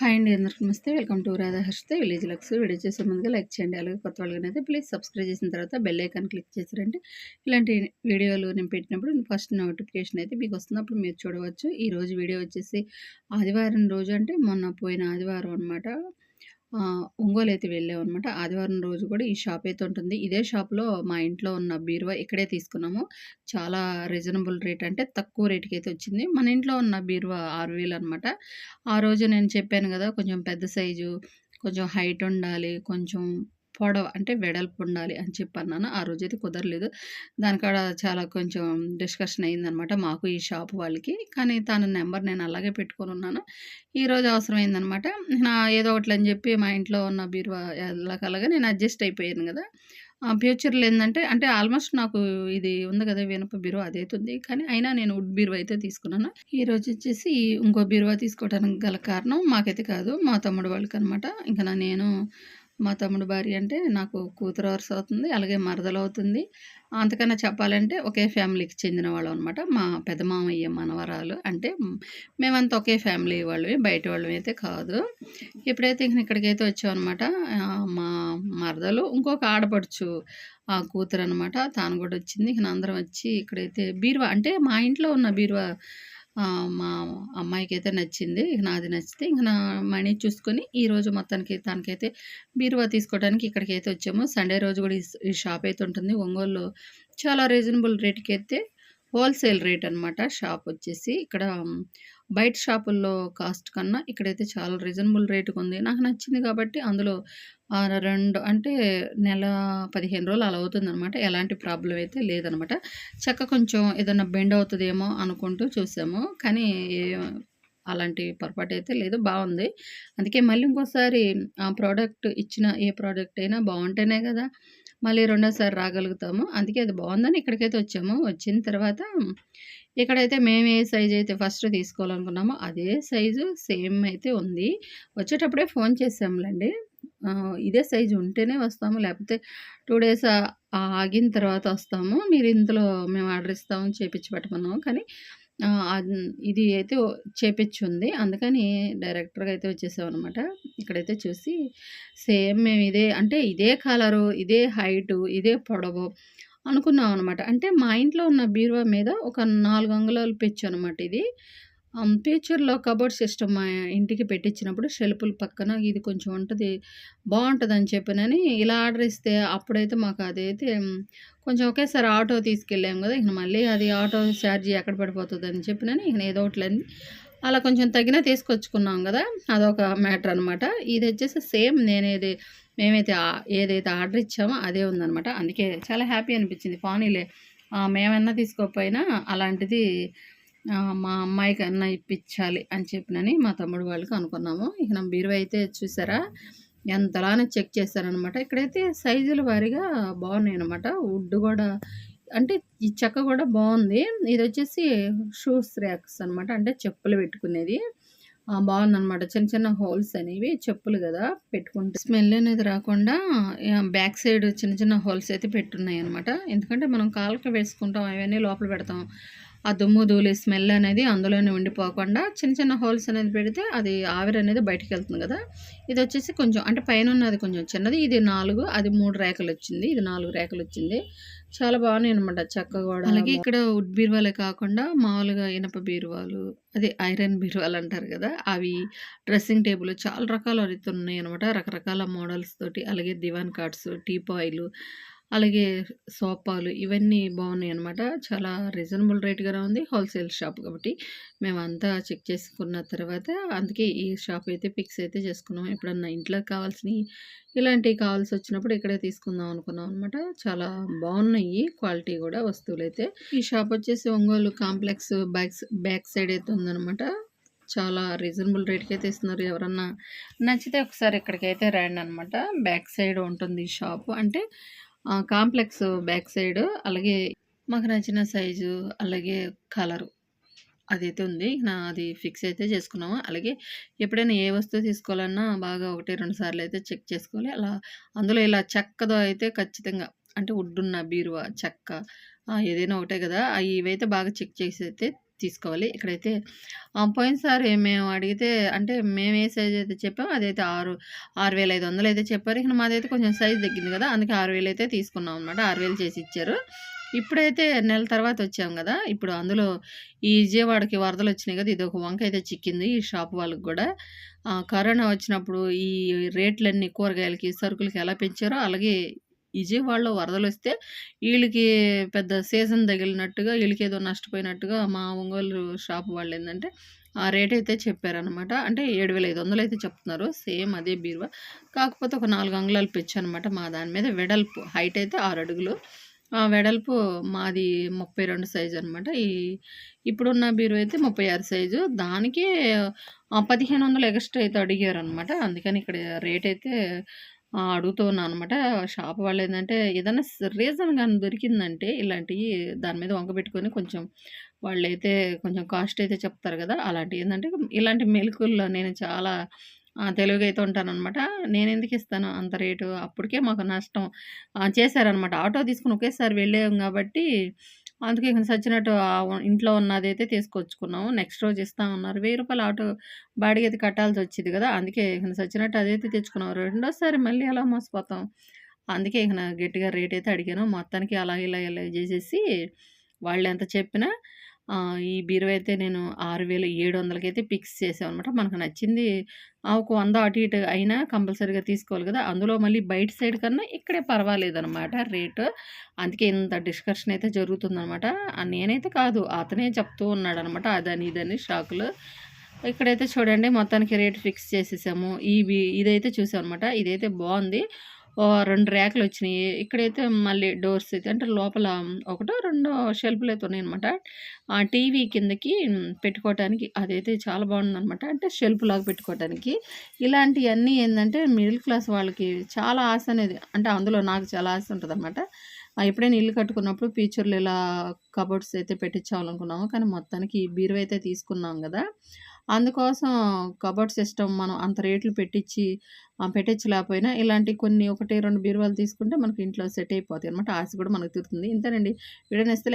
Hi అండి అందరికీ నమస్తే. Welcome to Radha village lux. Video చేసే ముందుగా లైక్ చేయండి. అలాగే కొత్త వాళ్ళకైతే ప్లీజ్ సబ్స్క్రైబ్ చేసిన తర్వాత బెల్ ఐకాన్ క్లిక్ చేశారంటే ఇలాంటి వీడియోలు నేను పెట్టినప్పుడు ఫస్ట్ నోటిఫికేషన్ అయితే మీకు వస్తున్నప్పుడు మీరు చూడవచ్చు. ఈరోజు వీడియో వచ్చేసి ఆదివారం రోజు అంటే మొన్న పోయిన ఆదివారం అనమాట ఒంగోలు అయితే వెళ్ళామన్నమాట. ఆదివారం రోజు కూడా ఈ షాప్ అయితే ఉంటుంది. ఇదే షాప్లో మా ఇంట్లో ఉన్న బీరువా ఇక్కడే తీసుకున్నాము. చాలా రీజనబుల్ రేట్ అంటే తక్కువ రేట్కి అయితే వచ్చింది. మన ఇంట్లో ఉన్న బీరువా ఆరు వేలు అనమాట ఆ రోజు నేను చెప్పాను కదా కొంచెం పెద్ద సైజు కొంచెం హైట్ ఉండాలి కొంచెం పొడవ అంటే వెడల్పు ఉండాలి అని చెప్పాను నాన్న. ఆ అయితే కుదరలేదు. దానికాడ చాలా కొంచెం డిస్కషన్ అయిందనమాట మాకు ఈ షాప్ వాళ్ళకి. కానీ తన నెంబర్ నేను అలాగే పెట్టుకొని ఉన్నాను. ఈరోజు అవసరమైందనమాట. నా ఏదో ఒకటి అని చెప్పి మా ఇంట్లో ఉన్న బీరువా ఎలాగలాగా నేను అడ్జస్ట్ అయిపోయాను కదా. ఫ్యూచర్లో ఏంటంటే అంటే ఆల్మోస్ట్ నాకు ఇది ఉంది కదా వెనుప బీరువా అదైతుంది కానీ అయినా నేను వుడ్ బీరువా అయితే తీసుకున్నాను. ఈ రోజు వచ్చేసి ఇంకో బీరువా తీసుకోవడానికి గల కారణం మాకైతే కాదు మా తమ్ముడు వాళ్ళకి అనమాట ఇంకా నేను మా తమ్ముడు భార్య అంటే నాకు కూతురు వరుస అవుతుంది అలాగే మరదలు అవుతుంది. అంతకన్నా చెప్పాలంటే ఒకే ఫ్యామిలీకి చెందిన వాళ్ళం అనమాట మా పెద్ద మామయ్య మనవరాలు అంటే మేమంతా ఒకే ఫ్యామిలీ వాళ్ళవి బయట వాళ్ళం అయితే కాదు. ఎప్పుడైతే ఇంక ఇక్కడికైతే వచ్చామన్నమాట మా మరదలు ఇంకొక ఆడపడుచు ఆ కూతురు అనమాట తాను కూడా వచ్చింది. ఇక అందరం వచ్చి ఇక్కడైతే బీరువా అంటే మా ఇంట్లో ఉన్న బీరువా మా అమ్మాయికైతే నచ్చింది. ఇక నాది నచ్చితే ఇంక నా మనీ చూసుకొని ఈరోజు మొత్తానికి తనకైతే బీరువా తీసుకోవడానికి ఇక్కడికైతే వచ్చాము. సండే రోజు కూడా ఈ షాప్ అయితే ఉంటుంది. ఒంగోలు చాలా రీజనబుల్ రేట్‌కైతే హోల్‌సేల్ రేట్ అనమాట షాప్ వచ్చేసి. ఇక్కడ బయట షాపుల్లో కాస్ట్ కన్నా ఇక్కడైతే చాలా రీజనబుల్ ఉంది నాకు నచ్చింది కాబట్టి అందులో రెండు అంటే నెల పదిహేను రోజులు అలా అవుతుందనమాట. ఎలాంటి ప్రాబ్లం అయితే లేదనమాట. చెక్క కొంచెం ఏదన్నా బెండ్ అవుతుందేమో అనుకుంటూ చూసాము. కానీ అలాంటి పొరపాటు అయితే లేదు. బాగుంది అందుకే మళ్ళీ ఇంకోసారి ఆ ప్రోడక్ట్ ఇచ్చిన ఏ ప్రోడక్ట్ అయినా బాగుంటేనే కదా మళ్ళీ రెండోసారి రాగలుగుతాము. అందుకే అది బాగుందని ఇక్కడికైతే వచ్చాము. వచ్చిన తర్వాత ఇక్కడైతే మేము ఏ సైజు అయితే ఫస్ట్ తీసుకోవాలనుకున్నామో అదే సైజు సేమ్ అయితే ఉంది. వచ్చేటప్పుడే ఫోన్ చేసాములేండి. ఇదే సైజు ఉంటేనే వస్తాము. లేకపోతే టూ డేస్ ఆగిన తర్వాత వస్తాము. మీరు ఇంతలో మేము ఆర్డర్ ఇస్తాము చేపించి పెట్టమన్నాము. కానీ ఇది అయితే చేపిచ్చుంది. అందుకని డైరెక్టర్‌గా అయితే వచ్చేసామనమాట. ఇక్కడైతే చూసి సేమ్ మేము ఇదే అంటే ఇదే కలరు, ఇదే హైటు, ఇదే పొడవు అనుకున్నాం అనమాట. అంటే మా ఇంట్లో ఉన్న బీరువా మీద ఒక నాలుగు అంగుళాలు అనమాట ఇది. ఫ్యూచర్‌లో కబోర్డ్ సిస్టమ్ మా ఇంటికి పెట్టించినప్పుడు షెల్పుల పక్కన ఇది కొంచెం ఉంటుంది బాగుంటుందని చెప్పినని ఇలా ఆర్డర్ ఇస్తే అప్పుడైతే మాకు అదైతే కొంచెం ఒకేసారి ఆటో తీసుకెళ్ళాము కదా ఇక మళ్ళీ అది ఆటో ఛార్జీ ఎక్కడ పడిపోతుందని చెప్పినని ఇక ఏదో ఒకటి అలా కొంచెం తగ్గినా తీసుకొచ్చుకున్నాం కదా అదొక మ్యాటర్ అనమాట. ఇది వచ్చేసి సేమ్ నేనేది మేమైతే ఏదైతే ఆర్డర్ ఇచ్చామో అదే ఉందనమాట. అందుకే చాలా హ్యాపీ అనిపించింది. పానీలే మేమన్నా తీసుకోకపోయినా అలాంటిది మా అమ్మాయికన్నా ఇప్పించాలి అని చెప్పినని మా తమ్ముడు వాళ్ళకి అనుకున్నాము. ఇక నా బీరువా అయితే చూసారా ఎంతలానే చెక్ చేశారనమాట. ఇక్కడైతే సైజుల వారీగా అనమాట వుడ్ కూడా అంటే ఈ చెక్క కూడా బాగుంది ఇది వచ్చేసి షూస్ ర్యాక్స్ అనమాట. అంటే చెప్పులు పెట్టుకునేది. బాగుందనమాట. చిన్న చిన్న హోల్స్ అనేవి చెప్పులు కదా పెట్టుకుంటే స్మెల్ అనేది రాకుండా బ్యాక్ సైడ్ చిన్న చిన్న హోల్స్ అయితే పెట్టున్నాయి అనమాట. ఎందుకంటే మనం కాళ్ళకి వేసుకుంటాం అవన్నీ లోపల పెడతాం. ఆ దుమ్ము ధూళి స్మెల్ అనేది అందులోనే ఉండిపోకుండా చిన్న చిన్న హోల్స్ అనేది పెడితే అది ఆవిరి అనేది బయటికి వెళ్తుంది కదా. ఇది వచ్చేసి కొంచెం అంటే పైన ఉన్నది కొంచెం చిన్నది. ఇది నాలుగు అది మూడు రేఖలు వచ్చింది. ఇది నాలుగు రేఖలు వచ్చింది. చాలా బాగున్నాయి అనమాట చక్క కూడా. అలాగే ఇక్కడ వుడ్ బీరువాలే కాకుండా మామూలుగా ఇనప బీరువాలు అదే ఐరన్ బీరువాలు అంటారు కదా అవి డ్రెస్సింగ్ టేబుల్ చాలా రకాలు అయితే ఉన్నాయి అనమాట రకరకాల మోడల్స్ తోటి అలాగే దివాన్ కార్డ్స్ టీపాయిలు అలాగే సోపాలు ఇవన్నీ బాగున్నాయి అనమాట చాలా రీజనబుల్ రేట్గానే ఉంది. హోల్సేల్ షాప్ కాబట్టి మేమంతా చెక్ చేసుకున్న తర్వాత అందుకే ఈ షాప్ అయితే ఫిక్స్ అయితే చేసుకున్నాం. ఎప్పుడన్నా ఇంట్లో కావాల్సినవి ఇలాంటివి కావాల్సి వచ్చినప్పుడు ఇక్కడే తీసుకుందాం అనుకున్నాం అనమాట చాలా బాగున్నాయి క్వాలిటీ కూడా వస్తువులు అయితే. ఈ షాప్ వచ్చేసి Ongole complex back back side అయితే ఉందనమాట చాలా రీజనబుల్ రేట్కి అయితే ఇస్తున్నారు. ఎవరన్నా నచ్చితే ఒకసారి ఇక్కడికైతే రండి అనమాట బ్యాక్ సైడ్ ఉంటుంది ఈ షాపు. అంటే కాంప్లెక్స్ బ్యాక్ సైడ్ అలాగే మాకు నచ్చిన సైజు అలాగే కలరు అదైతే ఉంది. నా అది ఫిక్స్ అయితే చేసుకున్నాము. అలాగే ఎప్పుడైనా ఏ వస్తువు తీసుకోవాలన్నా బాగా ఒకటి రెండు సార్లు అయితే చెక్ చేసుకోవాలి. అలా అందులో ఇలా చెక్కదో అయితే ఖచ్చితంగా అంటే ఉడ్డున్న బీరువా చెక్క ఏదైనా ఒకటే కదా. ఇవైతే బాగా చెక్ చేసి అయితే తీసుకోవాలి. ఇక్కడైతే పోయినసారి మేము అడిగితే అంటే మేము ఏ సైజ్ అయితే చెప్పామో అదైతే ఆరు 6,500 అయితే చెప్పారు. ఇక్కడ మాదైతే కొంచెం సైజ్ తగ్గింది కదా! అందుకే ఆరు వేలు అయితే తీసుకున్నాం అనమాట. 6,000 చేసి ఇచ్చారు. ఇప్పుడైతే నెల తర్వాత వచ్చాం కదా ఇప్పుడు అందులో ఈ విజయవాడకి కదా ఇది ఒక వంక అయితే చిక్కింది ఈ షాప్ వాళ్ళకి కూడా కరోనా వచ్చినప్పుడు ఈ రేట్లన్నీ కూరగాయలకి, సరుకులకి ఎలా పెంచారో అలాగే విజయవాడలో వరదలు వస్తే వీళ్ళకి పెద్ద సీజన్ తగిలినట్టుగా వీళ్ళకి ఏదో నష్టపోయినట్టుగా మా ఒంగోలు షాప్ వాళ్ళు ఏంటంటే ఆ రేట్ అయితే చెప్పారనమాట. అంటే 7,500 అయితే చెప్తున్నారు. సేమ్ అదే బీరువా. కాకపోతే ఒక నాలుగు అంగుళాలు అనమాట మా దాని మీద వెడల్పు హైట్ అయితే ఆరు అడుగులు. ఆ వెడల్పు మాది ముప్పై రెండు సైజు అనమాట. ఈ ఇప్పుడున్న బీరువా అయితే 36 సైజు. దానికి పదిహేను వందలు ఎగస్ట్రా అయితే అడిగారనమాట. అందుకని ఇక్కడ రేట్ అయితే అడుగుతున్నాను అడుగుతూ అనమాట. షాప్ వాళ్ళు ఏంటంటే ఏదైనా రీజన్ కానీ దొరికిందంటే ఇలాంటివి దాని మీద వంక పెట్టుకొని కొంచెం వాళ్ళైతే కొంచెం కాస్ట్ అయితే చెప్తారు కదా అలాంటివి ఏంటంటే ఇలాంటి మెలకుల్లో నేను చాలా ఆహ్, తెలివిగా అయితే ఉంటాననమాట. నేనెందుకిస్తాను అంత రేటు? అప్పటికే మాకు నష్టం చేశారనమాట. ఆటో తీసుకొని ఒకేసారి వెళ్ళాం కాబట్టి అందుకే ఇంక సచ్చినట్టు ఇంట్లో ఉన్నదైతే తీసుకొచ్చుకున్నాము. నెక్స్ట్ రోజు ఇస్తామన్నారు. రూ. 1000 ఆటో బాడీ అయితే వచ్చింది కదా అందుకే ఇక సచ్చినట్టు అదైతే తెచ్చుకున్నాం. రెండోసారి మళ్ళీ ఎలా మోసపోతాం? అందుకే ఇక గట్టిగా రేట్ అయితే అడిగాను. మొత్తానికి అలా ఇలా ఇలా జేసేసి వాళ్ళెంత చెప్పినా ఈ బీరువా అయితే నేను 6,700కైతే ఫిక్స్ అనమాట మనకు నచ్చింది ఒక వంద అటు ఇటు అయినా కంపల్సరీగా తీసుకోవాలి కదా అందులో మళ్ళీ బయట సైడ్ కన్నా ఇక్కడే పర్వాలేదనమాట రేటు. అందుకే ఇంత డిస్కషన్ అయితే జరుగుతుందనమాట. నేనైతే కాదు అతనే చెప్తూ ఉన్నాడనమాట. అదని ఇదని షాకులు. ఇక్కడైతే చూడండి మొత్తానికి రేట్ ఫిక్స్ చేసేసాము. ఇవి ఇదైతే చూసామనమాట. ఇదైతే బాగుంది రెండు ర్యాకులు వచ్చినాయి. ఇక్కడైతే మళ్ళీ డోర్స్ అయితే అంటే లోపల ఒకటో, రెండో షెల్ఫ్‌లయితే ఉన్నాయన్నమాట. ఆ టీవీ కిందకి పెట్టుకోవటానికి అదైతే చాలా బాగుందన్నమాట. అంటే షెల్ఫ్‌లాగా పెట్టుకోవటానికి. ఇలాంటివన్నీ ఏంటంటే మిడిల్ క్లాస్ వాళ్ళకి చాలా ఆశ అనేది అంటే అందులో నాకు చాలా ఆశ ఉంటుంది అనమాట ఎప్పుడైనా ఇల్లు కట్టుకున్నప్పుడు ఫ్యూచర్‌లో ఇలా కబోర్డ్స్ అయితే పెట్టించాలనుకున్నాము. కానీ మొత్తానికి బీరువైతే తీసుకున్నాం కదా. అందుకోసం కబోర్డ్ సిస్టమ్ మనం అంత రేట్లు పెట్టిచ్చి పెట్టించలేకపోయినా ఇలాంటి కొన్ని 1, 2 బీరువాలు తీసుకుంటే మనకి ఇంట్లో సెట్ అయిపోతాయనమాట. ఆశ కూడా మనకు తీరుతుంది. ఇంతేనండి. వీడియో